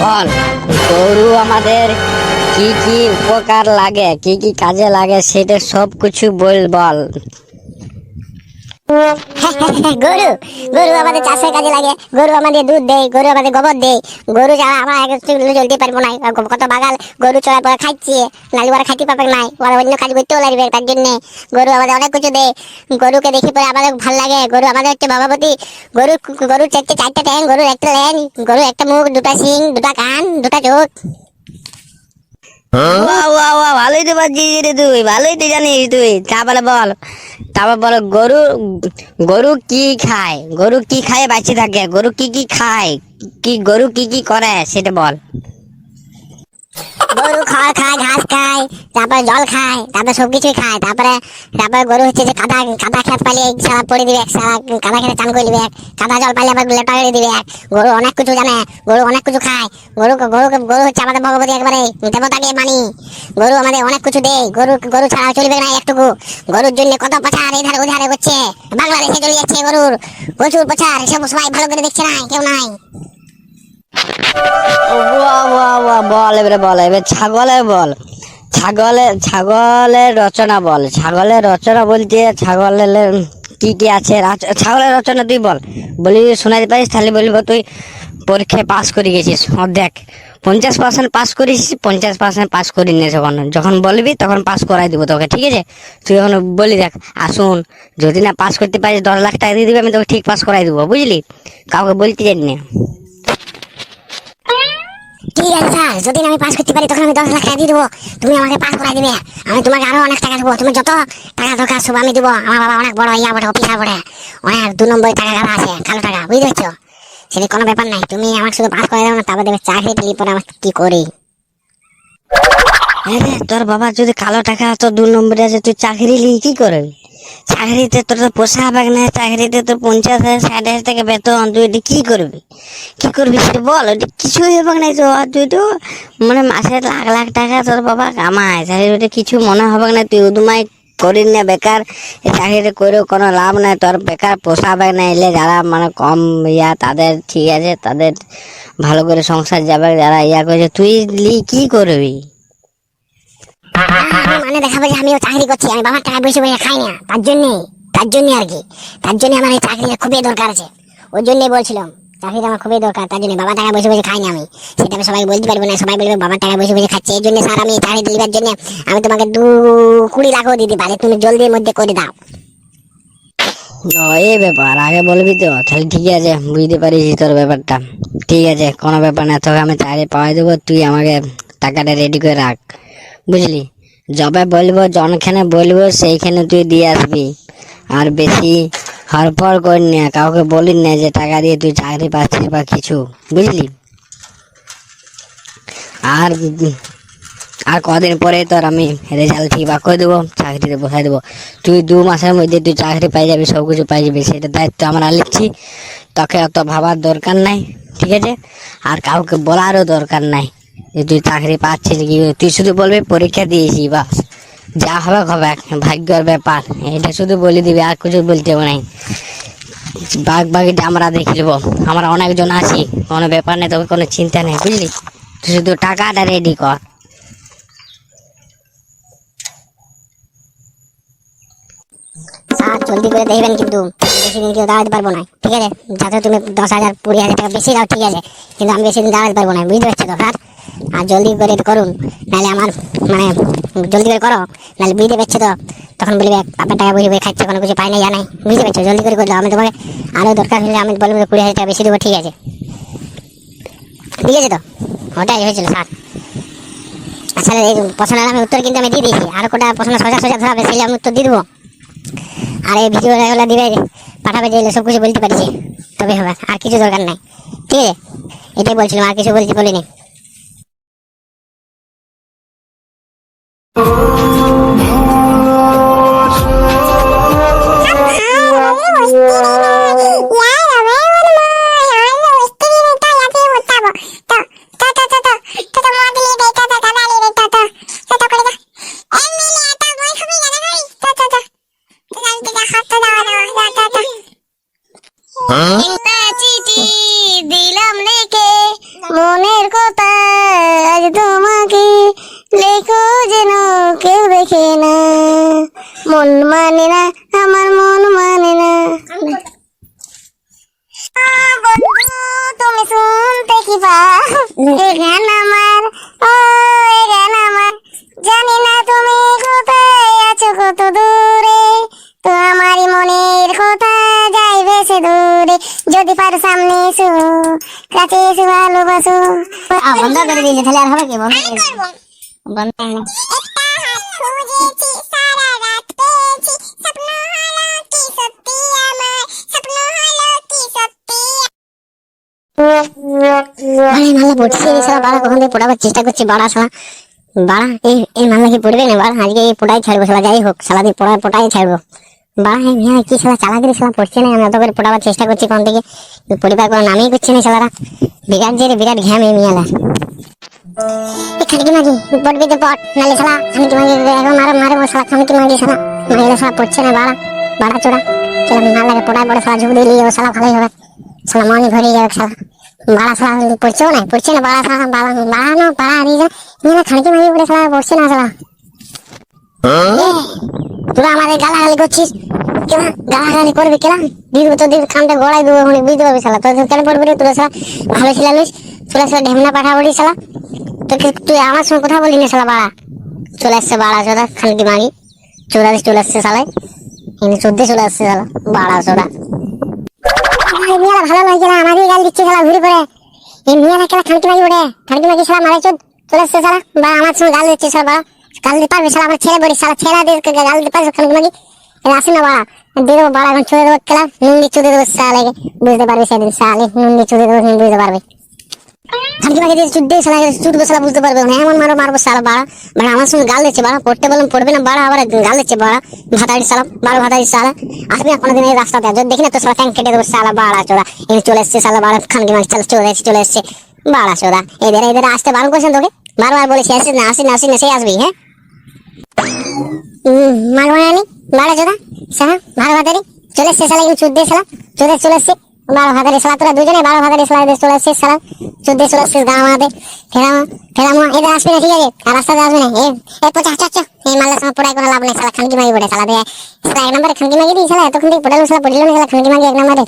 বল গরু আমাদের কি কি উপকার লাগে, কি কি কাজে লাগে, সেটা সব কিছু বল বল। গরু গরু আমাদের চাষের কাজে লাগে। গরু আমাদের দুধ দেয়, গরু আমাদের গোবর দেয়। গরু যারা আমরা এক চলতে পারব না। কত বাগাল, গরু চড়ার পরে খাইছে নালি ওরা খাইতে পারবে নাই। ওরা অন্য কাজ করতেও লাগবে তার জন্য। গরু আমাদের অনেক কিছু দেয়। গরুকে দেখি পরে আমাদের ভালো লাগে। গরু আমাদের হচ্ছে বাবাপতি। গরু গরু চারটে চারটে ট্যাং গরুর একটা ল্যান গরু একটা মুখ, দুটা শিং, দুটা কান, দুটা চোখ। ভালোই তো পারছিস রে তুই, ভালোই তো জানিস তুই। তারপরে বল, তারপর বল, গরু গরু কি খায়? গরু কি খায়? বাঁচে থাকে। গরু কি কি খায়? কি, গরু কি কি করে? সেটা বল। খড় খায়, ঘাস খায়, তারপরে জল খায়, তারপরে সব কিছুই খায়, তারপরে তারপরে গরু হচ্ছে যে কাদা কাদা খেত পাইলে এক সারা পড়ে দিবে এক, সারা কাদা খেতে চান করে দিবে কাদা জল পাইলে আবার লেটা করে দিবে গরু অনেক কিছু জানে, গরু অনেক কিছু খায়, গরু গরু গরু হচ্ছে আমাদের ভগবতী একবারে দেবতাকে মানি। গরু আমাদের অনেক কিছু দেয়, গরু গরু ছাড়া চলবে না একটুকু। গরুর জন্য কত প্রচার এধারে ওধারে করছে বাংলাদেশে চলে যাচ্ছে গরুর প্রচুর প্রচার সব সবাই ভালো করে দেখছে না, কেউ নাই। এবারে বল, এবার ছাগলের রচনা বল। ছাগলের রচনা বলতে ছাগলের কি কি আছে? ছাগলের রচনা তুই বল। বলি, শোনাতে পারিস? তাহলে বলব তুই পরীক্ষায় পাস করে গেছিস। দেখ। পঞ্চাশ পার্সেন্ট পাস করিস পঞ্চাশ পার্সেন্ট পাস করি না যখন। যখন বলবি, তখন পাস করাই দিব তোকে, ঠিক আছে? তুই যখন বলি, দেখ আসুন যদি না পাস করতে পারিস, দশ লাখ টাকা দিয়ে দিবি, আমি তোকে ঠিক পাস করাই দেবো, বুঝলি? কাউকে বলতে জানি না। ঠিক আছে স্যার যদি আমি পাস করতে পারি, তখন আমি দশ লাখ টাকা দিয়ে দেবো। তুমি আমাকে পাস আমি তোমাকে আরও অনেক টাকা দেবো। তুমি যত টাকা দরকার, সব আমি দেবো। আমার বাবা অনেক বড়, ইয়া অফিসার অনেক দু টাকা আছে, কালো টাকা, বুঝতে পারছ? সেটা কোনো ব্যাপার নাই। তুমি আমাকে শুধু পাস করে দাও না, তারপর দেবে চাকরি পরে আমার কি করি। তোর বাবা যদি কালো টাকা তো দু নম্বরে আছে, তুই চাকরি লি কি করবি? চাকরিতে তোর তো হবে না, চাকরিতে তো পঞ্চাশ হাজার, ষাট হাজার টাকা বেতন, তুই এটা কি করবি? কি করবি সেটা বল ওটা কিছুই হবে না, তো তুই তো মানে মাসে লাখ লাখ টাকা তোর বাবা কামায় তাহলে ওটা কিছু মনে হবে না, তুই উদুমাই করিস না, বেকার এই চাকরিটা করেও কোনো লাভ নাই, তোর বেকার পোষাবে না, এলে যারা মানে কম ইয়া, তাদের ঠিক আছে, তাদের ভালো করে সংসার যাবে, যারা ইয়া করেছে, তুই লি কি করবি? মানে দেখাবো যে আমিও চাকরি করছি, আমি বাবার টাকা বসে বসে খাই না। তার জন্যে তার জন্যে আর কি। তার জন্য আমার এই চাকরিটা খুবই দরকার আছে। বলছিলাম, চাকরিটা আমার খুবই দরকার, তার জন্য টাকা বসে বসে খাই না আমি। সেটা আমি সবাই বলতে পারব না, সবাই বলবে টাকা বসে বসে খাচ্ছে। এই জন্য স্যার, আমি চাকরি দিবার জন্য আমি তোমাকে দু কুড়ি লাখও দিতে পারি, তুমি জলদির মধ্যে করে দাও। এই ব্যাপার, আগে বলবি তো। তাহলে ঠিক আছে, বুঝতে পারিস তোর ব্যাপারটা। ঠিক আছে, কোনো ব্যাপার না, তোকে আমি চাকরি পাওয়াই দেবো, তুই আমাকে টাকাটা রেডি করে রাখ। বুঝলি? যবে বলব, জনখানে বলব, সেইখানে তুই দিয়ে আসবি। আর বেশি হরফর করি না, কাউকে বলি না যে টাকা দিয়ে তুই চাকরি পাচ্ছিস বা কিছু, বুঝলি? আর আর কদিন পরে তোর আমি রেজাল্ট ঠিক বা করে দেবো, চাকরিতে বসাই দেবো। তুই দু মাসের মধ্যে তুই চাকরি পাই যাবি, সব কিছু পাই যাবি, সেটা দায়িত্ব আমরা লিখছি তোকে অত ভাবার দরকার নাই, ঠিক আছে? আর কাউকে বলারও দরকার নাই। তুই চাকরি পাচ্ছিস কি তুই শুধু বলবি, পরীক্ষা দিয়েছি, বাস। যা হবে হবে ভাগ্যর ব্যাপার। এটা শুধু বলে দিবি, আর কিছু বলতে নাই। বাঘ বাঘিটা আমরা দেখে নেব আমরা অনেকজন আছি, কোনো ব্যাপার নেই তোকে কোনো চিন্তা নেই, বুঝলি? তুই শুধু টাকাটা রেডি কর। জলদি করে দেখবেন কিন্তু, বেশি দিন কেউ দাঁড়াতে পারব না, ঠিক আছে? যাতে তুমি দশ হাজার, কুড়ি হাজার টাকা বেশি দাও, ঠিক আছে? কিন্তু আমি বেশি দিন দাঁড়াতে পারব না, বুঝতে পারছ তো আর জলদি করে করুন। নাহলে আমার মানে জলদি করে করো। নাহলে বুঝতে পারছ তো, তখন বলবে আপনার টাকা বুঝে বুঝে খাচ্ছে, কোনো কিছু পাই না জানাই বুঝতে পারছ? জলদি করে করে দাও আমি তোমাকে আরও দরকার হলে আমি বলব কুড়ি হাজার টাকা বেশি দেবো, ঠিক আছে? ঠিক আছে তো? ওটাই হয়েছিল, স্যার। আসলে এই প্রশ্নের আমি উত্তর কিন্তু আমি দিয়ে দিয়েছি। আর কোটা প্রশ্ন সোজা সোজা ধরাবে সেই আমি উত্তর দিয়ে দেবো। আর এই ভিডিও গুলো দিবে, পাঠাবে যে সব কিছু বলতে পারছি। তবে হবে, আর কিছু দরকার নাই। ঠিক আছে? এটাই বলছিলাম, আর কিছু বলতে বলিনি। Huh? করে দিয়েছে তাহলে আর হবে কি বন্ধ? করে বন্ধ পড়ছে বাড়া কখন থেকে পড়াবার চেষ্টা করছি বাড়া শালা। বাড়া এই এই মাল্লা কি পড়বে না? বাড়া আজকে এই পড়াই ছাড়বো শালা যাই হোক শালা দিয়ে পড়ায় পড়াই ছাড়বো। বাড়া এই মিয়া কি শালা চালাকিরি শালা পড়ছে না আমি অত করে পড়াবার চেষ্টা করছি কোন থেকে পরিবার কোনো নামই করছে না শালারা। বিরাট জেরে বিরাট ঘ্যাম এই মিয়ালা। খানকি মাগি? পড়বি তো পট নালে শালা খানকি মাগি এখন মারো মারবো শালা খানকি মাগি শালা? মাগিলে শালা পড়ছে না বাড়া বাড়া চোরা। চলো মাল্লাকে পড়ায় পড়ে শালা ঝুঁক দিয়ে ও শালা ভালোই হবে। শালা মনে ভরে যাবে শালা। বাড়া শালা পড়ছেও না পড়ছে না বাড়া শালা বাড়া বাড়ানো বাড়া হারিয়ে যায় নিয়ে খানকি মাগি পড়ে শালা পড়ছে না শালা। তোরা আমাদের গালাগালি করছিস? কেনা গালাগালি করবি কেনা দেবো তোদের কানটা গড়াই দেবো বুঝতে পারবি শালা। তোদের কেন পড়বি তোরা শালা ভালো ছিলালিস তোরা শালা ঢেমনা পাঠা বলি শালা। তোকে তুই আমার সঙ্গে কথা বলি না শালা বাড়া। চলে আসছে বাড়া চোদা খানকি মাগি। চৌরাশি চলে আসছে শালায়। এনে চোদ্দে চলে আসছে শালা, বাড়া চোদা মেয়েরা ভালো লাগছে না আমারই গাল দিচ্ছে শালা, ঘুরে করে। এই মেয়েরা খেলা খানকি মাগি ওঠে খানকি শালা মারে চোদ, চলে আসছে শালা। বা আমার সঙ্গে গাল দিচ্ছে শালা বাড়া। গাল দিতে পারবে, শালা আমার ছেলে বলি শালা ছেলে দিয়ে গাল দিতে পারবে খানকি মাগি এটা না বাড়া, দিয়ে বাড়া, এখন চলে দেবো খেলা, নুন দিয়ে চুদে দেবো শালাকে বুঝতে পারবি সেদিন, শালে নুন দিয়ে চুদে দেবো বুঝতে পারবে। খানকি মাগি দিয়ে চুদে শালা চুদবো শালা বুঝতে পারবে না এমন মারো, মারবো শালা বাড়া। বাড়া আমার সঙ্গে গাল দিচ্ছে, বাড়া, পড়তে বললাম, পড়বে না, বাড়া, আবার গাল দিচ্ছে, বাড়া। ভাতাড়ি শালা বারো ভাতাড়ি শালা। আসবি না, কোনোদিন এই রাস্তাতে যদি দেখি না, তো শালা ট্যাঙ্ক কেটে দেবো, শালা বাড়া চোরা। এনে চলে এসছে, শালা বাড়া, খানকি মাগি চলে চলে এসছে চলে এসছে। বাড়া চোরা। এদের এদের আসতে বারণ করছেন তোকে? বারবার বলেছি, আসিস না আসিস না আসিস না, সেই আসবি হ্যাঁ? মাল বানানি বাড়া চোদা শালা ভালো ভাতারি, চলে এসছে শালা চুদ দিয়ে শালা চলে এসছে, বারো ভাতারি শালা তোরা দুজনে, বারো ভাতারি এদের চলে এসছিস শালা চুদ চলে এসছিস গাঁ মারাতে ফেরামা ফেরামা এদের আসবি না, ঠিক আছে, আর রাস্তাতে আসবি না এ এ পচা চাচ্ছ এই মাল্লার সঙ্গে পড়াই কোনো লাভ নেই শালা খানকি মাগি পড়ে শালা দিয়ে শালা এক নম্বরে খানকি মাগি দিই শালা এতক্ষণ থেকে পড়ালো শালা পড়িল না শালা খানকি মাগি এক নম্বরে।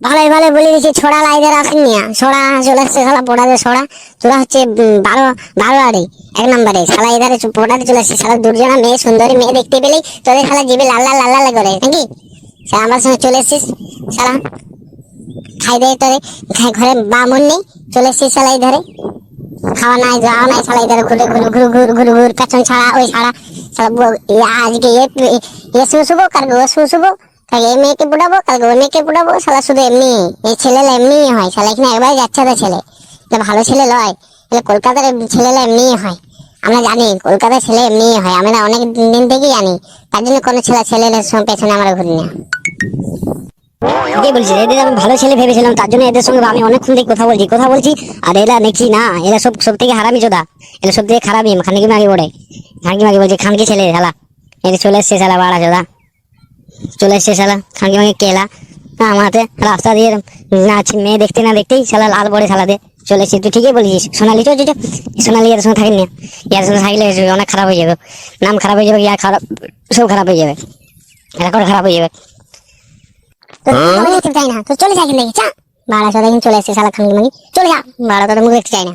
ভালোই ভালো বলে দিচ্ছি ছোড়া লাইদের আসেনি ছোড়া চলে এসছে শালা পড়াতে ছোড়া। তোরা হচ্ছে বারো বারো আড়ি, এক নম্বরে। শালা এধারে পড়াতে চলে এসছে শালা দুর্জনা মেয়ে, সুন্দরী মেয়ে দেখতে পেলেই তোদের শালা জিবে লাল লাল লাল লাল করে, নাকি? শালা আমার সঙ্গে চলে এসছিস, শালা। খাই দেয় তোরে ঘরে বামন নেই, চলে এসছিস শালা এই ধরে খাওয়া নাই, যাওয়া নাই, শালা এধারে ঘুরে ঘুরে ঘুরে ঘুর ঘুরে ঘুর পেছন ছাড়া, ওই ছাড়া। শালা আজকে এ শুশুবো কালকে, ও শুশুবো কালকে এই মেয়েকে কালকে ওই মেয়েকে শুধু এমনি, এই ছেলেরা এমনি হয়, শালা এখানে যাচ্ছে তো ছেলে। ভালো ছেলে কলকাতার এমনি হয়। আমরা জানি, কলকাতার ছেলে এমনি হয়, আমরা অনেক দিন থেকেই জানি, তার জন্য কোনো ছেলে ছেলের সঙ্গে পেছনে ঘুরি না। কে বলছিস, এদের আমি ভালো ছেলে ভেবেছিলাম, তার জন্য এদের সঙ্গে আমি অনেকক্ষণ থেকে কথা বলছি কথা বলছি, আর এরা দেখছি না, এরা সব সব থেকে হারামি চোদা এরা সব থেকে খারাপই খানকি মাগি পড়ে খানকি মাগি বলছে, খানকি ছেলে শালা এদের চলে এসছে বাড়া চোদা চলে এসছে শালা। খানকি মাগি কেলা। না আমাতে রাস্তা দিয়ে না মেয়ে দেখতে না দেখতেই শালা লাল পড়ে শালাতে চলে এসছে। তুই ঠিকই বলেছিস। সোনালি চলছে সোনালি এর সঙ্গে থাকেন। না ইয়ার সঙ্গে থাকলে অনেক খারাপ হয়ে যাবে। নাম খারাপ হয়ে যাবে ইয়ার খারাপ সব খারাপ হয়ে যাবে। রেকর্ড খারাপ হয়ে যাবে। তো আমি চাই না। তো চলে যা চা। বাড়া চলে এসছে শালা খানকি মাগি চলে যা। বাড়া তোর মুখ দেখতে চাই না।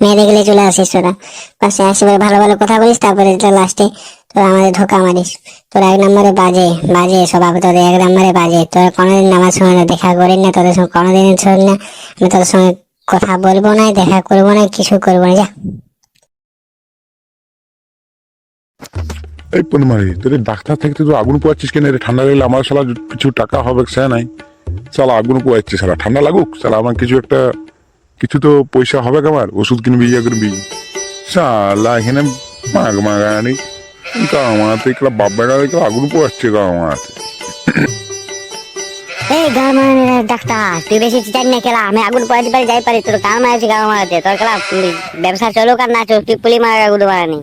মেয়ে দেখলে চলে আসিস তোরা। পাশে আসি বলে ভালো ভালো কথা বলিস, তারপরে লাস্টে তোরা আমাদের ধোকা মারিস। তোরা এক নম্বরে বাজে বাজে স্বভাব, তোদের এক নম্বরে বাজে। তোরা কোনোদিন আমার সঙ্গে দেখা করিস না, তোদের সঙ্গে কোনোদিন শোন না। আমি তোদের সঙ্গে কথা বলব না, দেখা করব না, কিছু করব না, যা। এই পনমারি তোর ডাক্তার থাকতে তুই আগুন পোয়াচ্ছিস কেন? রে ঠান্ডা লাগলে আমার সালা কিছু টাকা হবে, সে নাই। সালা আগুন পোয়াচ্ছি সালা ঠান্ডা লাগুক সালা আমার কিছু একটা কিছু তো পয়সা হবে আমার ওষুধ কিনবি ইয়ে কিনবি। সালা এখানে মাগ মাগানি। কামাতে কেলা বাপ বেড়া আগুন পোয়াচ্ছে কামাতে এই গান মানে ডাক্তার, তুই বেশি চিন্তা না খেলা আমি আগুন পড়াতে পারি, যাই পারি, তোর গান মারাচ্ছি গান মারাতে তোর খেলা ব্যবসা চলুক আর না চলুক, তুই পুলি মারা আগুন মারানি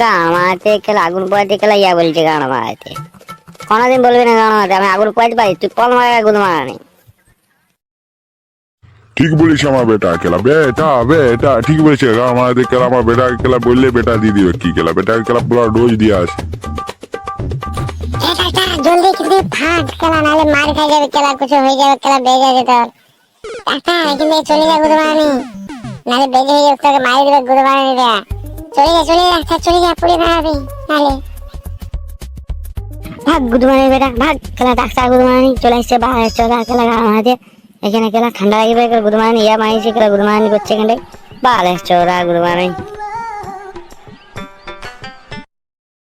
গান মারাতে খেলা আগুন পড়াতে খেলা ইয়া বলছে গান মারাতে কোনোদিন বলবি না গান মারাতে আমি আগুন পাইতে পারি, তুই কল মারা গুদ মারা নেই ঠিক বলিস আমার বেটা কেলা বেটা বেটা ঠিক বলেছে। আমাদের কেলা আমার বেটা কেলা বললে বেটা দিয়ে দিবে কি কেলা বেটা কেলা পুরো ডোজ দিয়ে আছে জলদি কিন্তু ভাগ কেলা নাহলে মার খাই যাবে কেলা কিছু হয়ে যাবে কেলা বেজে যাবে তোর। কাকা এখান থেকে চলে যা গুদ মারানি নাহলে বেজে হয়ে যাবে তোকে মারি দেবে গুদ মারানি দেয়া চলে যা চলে যা আচ্ছা, চলে যা পুড়ে খাওয়াবি নাহলে। ভাগ গুদ মারি বেটা ভাগ খেলা ডাক্তার গুদ মারানি চলে আসছে বা চলে খেলা গান মারাতে এখানে কেলা ঠান্ডা লাগবে গুদ মারানি ইয়া মাইছে খেলা গুদ মারানি করছে এখানে বালে চোরা গুদ মারানি